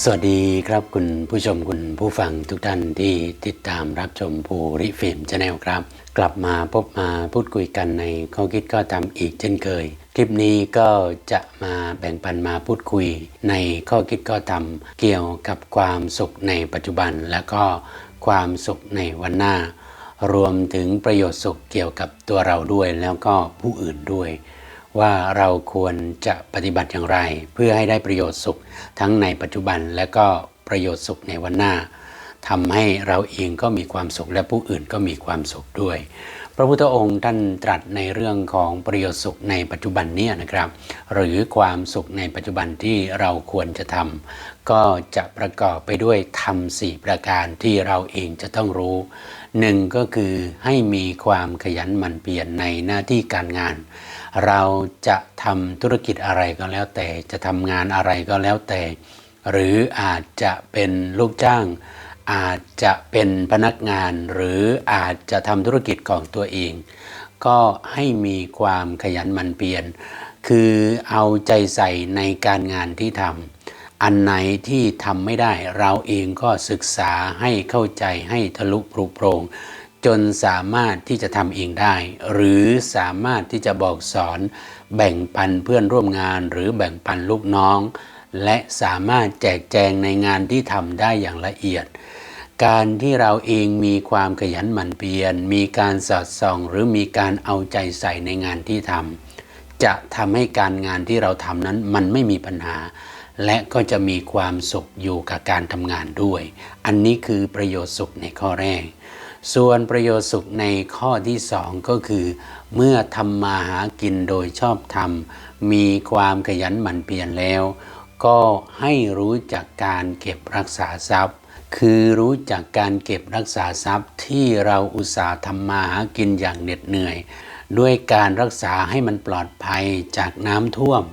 สวัสดีครับคุณผู้ชมคุณผู้ฟังทุกท่านที่ติดตามรับชมภูริฟิล์มชาแนลครับ กลับมาพบมาพูดคุยกันในข้อคิดก็ทำอีกเช่นเคย คลิปนี้ก็จะมาแบ่งปันมาพูดคุย ในข้อคิดก็ทำเกี่ยวกับความสุขในปัจจุบัน และก็ความสุขในวันหน้า รวมถึงประโยชน์สุขเกี่ยวกับตัวเราด้วยแล้วก็ผู้อื่นด้วย ว่าเราควรจะปฏิบัติอย่างไร เพื่อให้ได้ประโยชน์สุขทั้งในปัจจุบันและก็ประโยชน์สุขในวันหน้าทำให้เราเองก็มีความสุขและผู้อื่นก็มีความสุขด้วย พระพุทธองค์ท่านตรัสในเรื่องของประโยชน์สุขในปัจจุบันนี่ยนะครับ หรือความสุขในปัจจุบันที่เราควรจะทำก็จะประกอบไปด้วยธรรมสี่ประการที่เราเองจะต้องรู้หนึ่งก็คือให้มีความขยันหมั่นเพียรในหน้าที่การงาน เราจะทำธุรกิจอะไรก็แล้วแต่จะทำงานอะไรก็แล้วแต่ หรืออาจจะเป็นลูกจ้าง อาจจะเป็นพนักงานหรืออาจจะทำธุรกิจของตัวเอง ก็ให้มีความขยันหมั่นเพียรคือเอาใจใส่ในการงานที่ทำอันไหนที่ทำไม่ได้เราเองก็ศึกษาให้เข้าใจให้ทะลุปรุโปรงจนสามารถที่จะทำเองได้ หรือสามารถที่จะบอกสอน แบ่งปันเพื่อนร่วมงาน หรือแบ่งปันลูกน้อง และสามารถแจกแจงในงานที่ทำได้อย่างละเอียด การที่เราเองมีความขยันหมั่นเพียร มีการสอดส่อง หรือมีการเอาใจใส่ในงานที่ทำจะทำให้การงานที่เราทำนั้นมันไม่มีปัญหา และก็จะมีความสุขอยู่กับการทำงานด้วย อันนี้คือประโยชน์สุขในข้อแรก ส่วนประโยชน์สุขในข้อที่สองก็คือ เมื่อทำมาหากินโดยชอบธรรมมีความขยันหมั่นเพียรแล้ว ก็ให้รู้จักการเก็บรักษาทรัพย์ คือรู้จักการเก็บรักษาทรัพย์ที่เราอุตส่าห์ทำมาหากินอย่างเหน็ดเหนื่อย ด้วยการรักษาให้มันปลอดภัยจากน้ำท่วม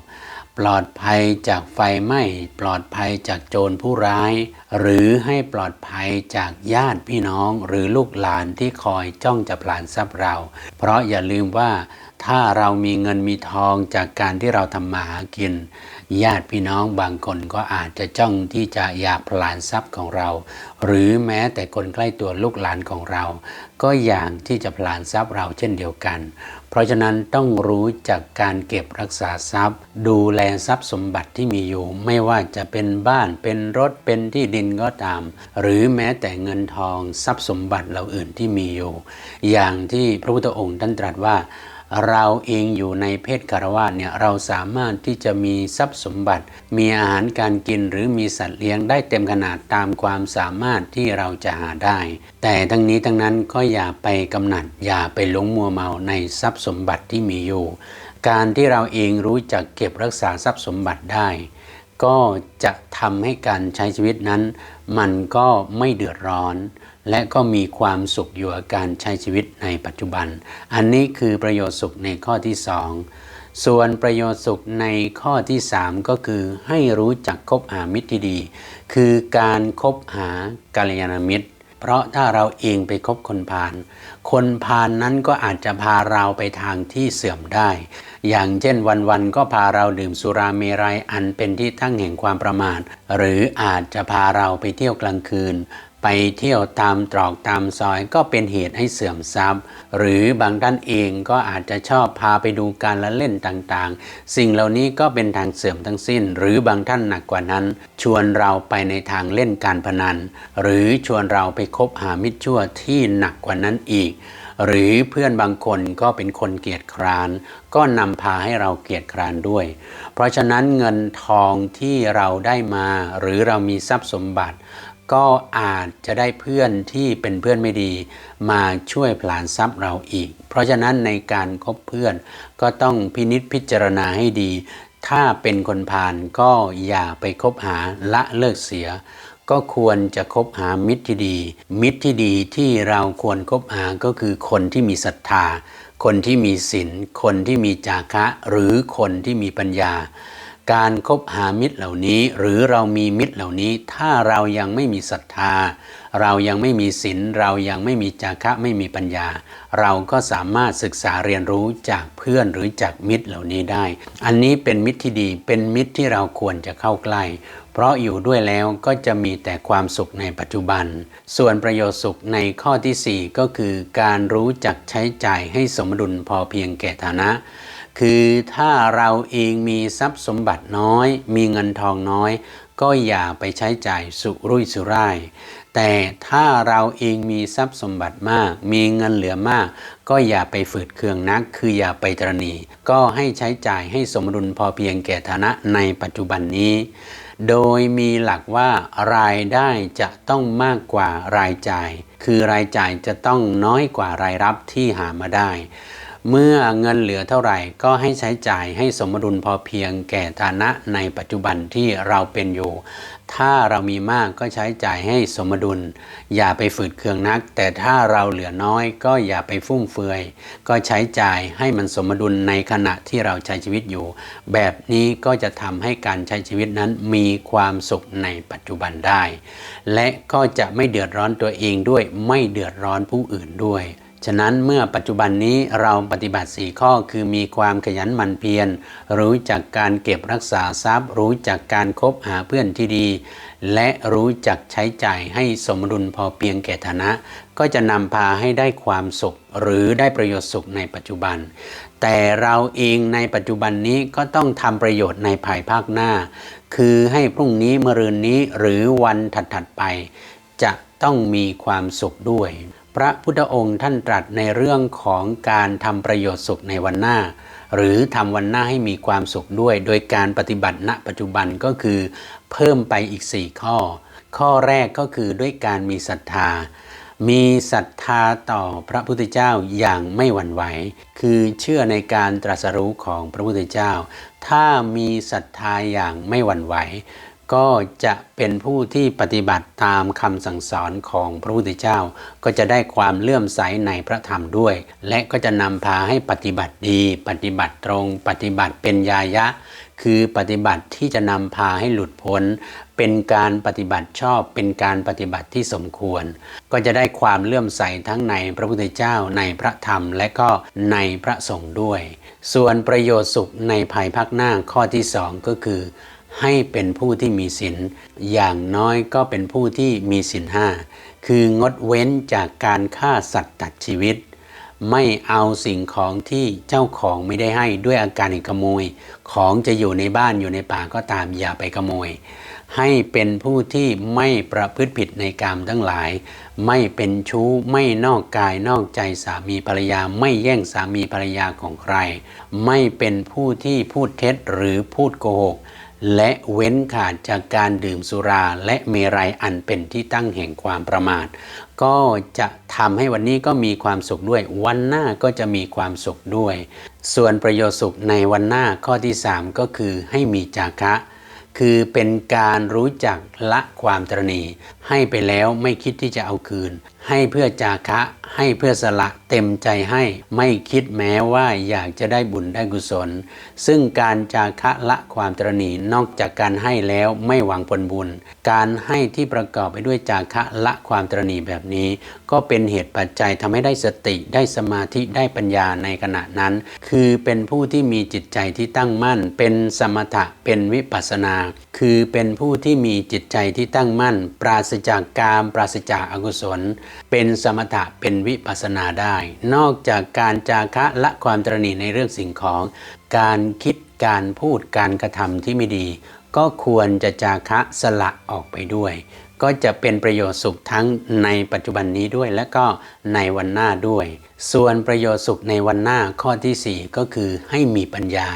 ปลอดภัยจากไฟไหม้ปลอดภัยจากโจรผู้ร้าย หรือให้ปลอดภัยจากญาติพี่น้องหรือลูกหลานที่คอยจ้องจะผลานทรัพย์เรา เพราะอย่าลืมว่าถ้าเรามีเงินมีทองจากการที่เราทำมาหากิน ญาติพี่น้องบางคนก็อาจจะจ้องที่จะอยากผลานทรัพย์ของเรา หรือแม้แต่คนใกล้ตัวลูกหลานของเรา ก็อย่างที่จะผลานทรัพย์เราเช่นเดียวกัน เพราะฉะนั้นต้องรู้จักการเก็บรักษาทรัพย์ ดูแลทรัพย์สมบัติที่มีอยู่ ไม่ว่าจะเป็นบ้านเป็นรถเป็นที่ดินก็ตาม หรือแม้แต่เงินทองทรัพย์สมบัติเราอื่นที่มีอยู่ อย่างที่พระพุทธองค์ท่านตรัสว่า เราเองอยู่ในเพศคารวะเนี่ยเราสามารถที่จะมีทรัพย์สมบัติ มีอาหารการกินหรือมีสัตว์เลี้ยงได้เต็มขนาดตามความสามารถที่เราจะหาได้ แต่ทั้งนี้ทั้งนั้นก็อย่าไปกำหนัด อย่าไปหลงมัวเมาในทรัพย์สมบัติที่มีอยู่ การที่เราเองรู้จักเก็บรักษาทรัพย์สมบัติได้ ก็จะทำให้การใช้ชีวิตนั้น มันก็ไม่เดือดร้อน และก็มีความสุขอยู่กับการใช้ชีวิตในปัจจุบัน อันนี้คือประโยชน์สุขในข้อที่สองส่วนประโยชน์สุขในข้อที่สามก็คือให้รู้จักคบหามิตรที่ดี คือการคบหากัลยาณมิตร เพราะถ้าเราเองไปคบคนพาลคนพาลนนั้นก็อาจจะพาเราไปทางที่เสื่อมได้ อย่างเช่นวันๆก็พาเราดื่มสุราเมรัยอันเป็นที่ตั้งแห่งความประมาทหรืออาจจะพาเราไปเที่ยวกลางคืน ไปเที่ยวตามตรอกตามซอยก็เป็นเหตุให้เสื่อมทรัพย์ หรือบางท่านเองก็อาจจะชอบพาไปดูการละเล่นต่างๆ สิ่งเหล่านี้ก็เป็นทางเสื่อมทั้งสิ้น หรือบางท่านหนักกว่านั้น ชวนเราไปในทางเล่นการพนัน หรือชวนเราไปคบหามิตรชั่วที่หนักกว่านั้นอีก หรือเพื่อนบางคนก็เป็นคนเกียจคร้าน ก็นำพาให้เราเกียจคร้านด้วย เพราะฉะนั้นเงินทองที่เราได้มา หรือเรามีทรัพย์สมบัติ ก็อาจจะได้เพื่อนที่เป็นเพื่อนไม่ดี มาช่วยผลานทรัพย์เราอีก เพราะฉะนั้นในการคบเพื่อนก็ต้องพินิษพิจารณาให้ดี ถ้าเป็นคนพาลก็อย่าไปคบหาละเลิกเสีย ก็ควรจะคบหามิตรที่ดี มิตรที่ดีที่เราควรคบหาก็คือคนที่มีศรัทธา คนที่มีศีลคนที่มีจาคะ หรือคนที่มีปัญญา การคบหามิตรเหล่านี้ หรือเรามีมิตรเหล่านี้ ถ้าเรายังไม่มีศรัทธา เรายังไม่มีศีลเรายังไม่มีจาคะไม่มีปัญญา เราก็สามารถศึกษาเรียนรู้จากเพื่อนหรือจากมิตรเหล่านี้ได้ อันนี้เป็นมิตรที่ดีเป็นมิตรที่เราควรจะเข้าใกล้ เพราะอยู่ด้วยแล้วก็จะมีแต่ความสุขในปัจจุบัน ส่วนประโยชน์สุขในข้อที่ 4 ก็คือการรู้จักใช้จ่ายให้สมดุลพอเพียงแก่ฐานะ คือถ้าเราเองมีทรัพย์สมบัติน้อย มีเงินทองน้อย ก็อย่าไปใช้จ่ายสุรุ่ยสุร่าย แต่ถ้าเราเองมีทรัพย์สมบัติมาก มีเงินเหลือมาก ก็อย่าไปฝืดเคืองนัก คืออย่าไปตรณี ก็ให้ใช้จ่ายให้สมดุลพอเพียงแก่ฐานะในปัจจุบันนี้ โดยมีหลักว่ารายได้จะต้องมากกว่ารายจ่าย คือรายจ่ายจะต้องน้อยกว่ารายรับที่หามาได้ เมื่อเงินเหลือเท่าไหร่ก็ให้ใช้จ่ายให้สมดุลพอเพียงแก่ฐานะในปัจจุบันที่เราเป็นอยู่ ถ้าเรามีมากก็ใช้จ่ายให้สมดุล อย่าไปฝืดเคืองนัก แต่ถ้าเราเหลือน้อยก็อย่าไปฟุ่มเฟือย ก็ใช้จ่ายให้มันสมดุลในขณะที่เราใช้ชีวิตอยู่ แบบนี้ก็จะทำให้การใช้ชีวิตนั้นมีความสุขในปัจจุบันได้ และก็จะไม่เดือดร้อนตัวเองด้วยไม่เดือดร้อนผู้อื่นด้วย ฉะนั้นเมื่อปัจจุบันนี้เราปฏิบัติ 4 ข้อคือมีความขยันหมั่นเพียร รู้จักการเก็บรักษาทรัพย์ รู้จักการคบหาเพื่อนที่ดี และรู้จักใช้จ่ายให้สมดุลพอเพียงแก่ฐานะ ก็จะนำพาให้ได้ความสุข หรือได้ประโยชน์สุขในปัจจุบัน แต่เราเองในปัจจุบันนี้ก็ต้องทำประโยชน์ในภายภาคหน้า คือให้พรุ่งนี้มะรืนนี้หรือวันถัดๆไป จะต้องมีความสุขด้วย พระพุทธองค์ท่านตรัสในเรื่องของการทำประโยชน์สุขในวันหน้า หรือทำวันหน้าให้มีความสุขด้วย โดยการปฏิบัติณปัจจุบันก็คือ เพิ่มไปอีก 4 ข้อ ข้อแรกก็คือด้วยการมีศรัทธา มีศรัทธาต่อพระพุทธเจ้าอย่างไม่หวั่นไหว คือเชื่อในการตรัสรู้ของพระพุทธเจ้า ถ้ามีศรัทธาอย่างไม่หวั่นไหว ก็จะเป็นผู้ที่ปฏิบัติตามคำสั่งสอนของพระพุทธเจ้า ก็จะได้ความเลื่อมใสในพระธรรมด้วย และก็จะนำพาให้ปฏิบัติดี ปฏิบัติตรง ปฏิบัติเป็นยายะ คือปฏิบัติที่จะนำพาให้หลุดพ้น เป็นการปฏิบัติชอบ เป็นการปฏิบัติที่สมควร ก็จะได้ความเลื่อมใสทั้งในพระพุทธเจ้า ในพระธรรม และก็ในพระสงฆ์ด้วย ส่วนประโยชน์สุขในภายภาคหน้าข้อที่สองก็คือ ให้เป็นผู้ที่มีศีลอย่างน้อยก็เป็นผู้ที่มีศีลห้าคืองดเว้นจากการฆ่าสัตว์ตัดชีวิต ไม่เอาสิ่งของที่เจ้าของไม่ได้ให้ด้วยอาการขโมย ของจะอยู่ในบ้านอยู่ในป่าก็ตามอย่าไปขโมย ให้เป็นผู้ที่ไม่ประพฤติผิดในกามทั้งหลาย ไม่เป็นชู้ไม่นอกกายนอกใจสามีภรรยา ไม่แย่งสามีภรรยาของใคร ไม่เป็นผู้ที่พูดเท็จหรือพูดโกหก และเว้นขาดจากการดื่มสุราและเมรัยอันเป็นที่ตั้งแห่งความประมาท ก็จะทำให้วันนี้ก็มีความสุขด้วย วันหน้าก็จะมีความสุขด้วย ส่วนประโยชน์สุขในวันหน้าข้อที่ 3 ก็คือให้มีจาคะ คือเป็นการรู้จักละความตรณีให้ไปแล้วไม่คิดที่จะเอาคืนให้เพื่อจาคะให้เพื่อสละเต็มใจให้ไม่คิดแม้ว่าอยากจะได้บุญได้กุศล ซึ่งการจาคะละความตรณีนอกจากการให้แล้วไม่หวังผลบุญ การให้ที่ประกอบไปด้วยจาคะละความตรณีแบบนี้ ก็เป็นเหตุปัจจัยทำให้ได้สติได้สมาธิได้ปัญญาในขณะนั้น คือเป็นผู้ที่มีจิตใจที่ตั้งมั่น เป็นสมถะเป็นวิปัสสนา คือเป็นผู้ที่มีจิตใจที่ตั้งมั่น ปราศจากกามปราศจากอกุศลเป็นสมถะเป็นวิปัสนาได้ นอกจากการจาคะละความตรณีในเรื่องสิ่งของ การคิดการพูดการกระทำที่ไม่ดี ก็ควรจะจาคะสละออกไปด้วย ก็จะเป็นประโยชน์สุขทั้งในปัจจุบันนี้ด้วย และก็ในวันหน้าด้วย ส่วนประโยชน์สุขในวันหน้าข้อที่ 4 ก็คือให้มีปัญญา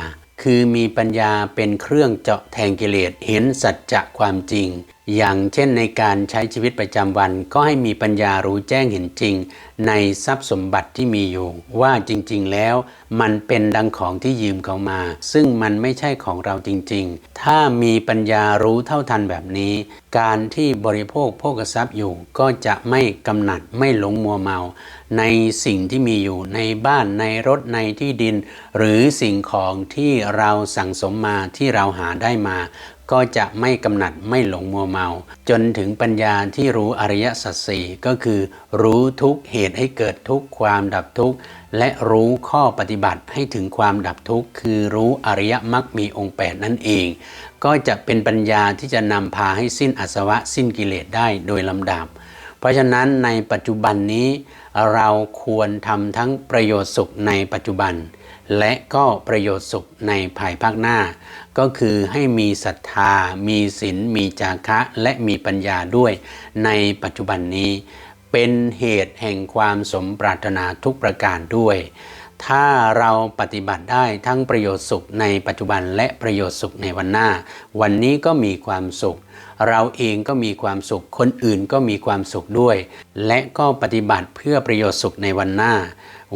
คือมีปัญญาเป็นเครื่องเจาะแทงกิเลสเห็นสัจจะความจริงอย่างเช่นในการใช้ชีวิตประจำวันก็ให้มีปัญญารู้แจ้งเห็นจริง ในทรัพย์สมบัติที่มีอยู่ ว่าจริงๆแล้ว มันเป็นดังของที่ยืมเขามา ซึ่งมันไม่ใช่ของเราจริงๆ ถ้ามีปัญญารู้เท่าทันแบบนี้ การที่บริโภคโภคทรัพย์อยู่ ก็จะไม่กำหนัดไม่หลงมัวเมา ในสิ่งที่มีอยู่ในบ้านในรถในที่ดิน หรือสิ่งของที่เราสั่งสมมาที่เราหาได้มา ก็จะไม่กำหนัดไม่หลงมัวเมา จนถึงปัญญาที่รู้อริยสัจสี่ก็คือ รู้ทุกเหตุให้เกิดทุกความดับทุกและรู้ข้อปฏิบัติให้ถึงความดับทุกข์ คือรู้อริยมรรคมีองค์แปดนั่นเอง ก็จะเป็นปัญญาที่จะนำพาให้สิ้นอาสวะสิ้นกิเลสได้โดยลำดับ เพราะฉะนั้นในปัจจุบันนี้ เราควรทำทั้งประโยชน์สุขในปัจจุบัน และก็ประโยชน์สุขในภายภาคหน้า ก็คือให้มีศรัทธา มีศีล มีจาคะและมีปัญญาด้วย ในปัจจุบันนี้ เป็นเหตุแห่งความสมปรารถนาทุกประการด้วย ถ้าเราปฏิบัติได้ทั้งประโยชน์สุขในปัจจุบันและประโยชน์สุขในวันหน้า วันนี้ก็มีความสุข เราเองก็มีความสุข คนอื่นก็มีความสุขด้วย และก็ปฏิบัติเพื่อประโยชน์สุขในวันหน้า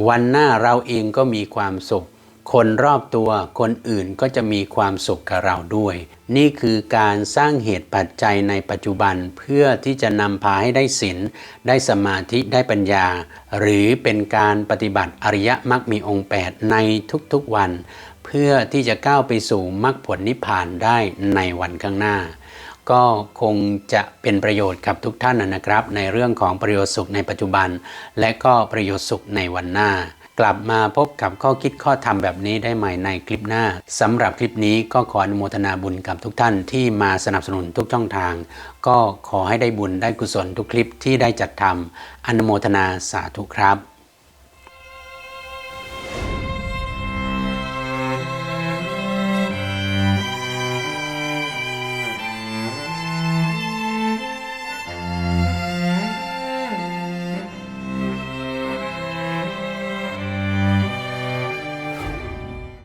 วันหน้าเราเองก็มีความสุข คนรอบตัวคนอื่นก็จะมีความสุขกับเราด้วย นี่คือการสร้างเหตุปัจจัยในปัจจุบันเพื่อที่จะนำพาให้ได้ศีลได้สมาธิได้ปัญญา หรือเป็นการปฏิบัติอริยมรรคมีองค์ 8 ในทุกๆวัน เพื่อที่จะก้าวไปสู่มรรคผลนิพพานได้ในวันข้างหน้า ก็คงจะเป็นประโยชน์กับทุกท่านนะครับ ในเรื่องของประโยชน์สุขในปัจจุบัน และก็ประโยชน์สุขในวันหน้า กลับมาพบกับข้อคิดข้อธรรมแบบนี้ได้ใหม่ในคลิปหน้าสำหรับคลิปนี้ก็ขออนุโมทนาบุญกับทุกท่านที่มาสนับสนุนทุกช่องทาง ก็ขอให้ได้บุญได้กุศลทุกคลิปที่ได้จัดทำอนุโมทนาสาธุครับ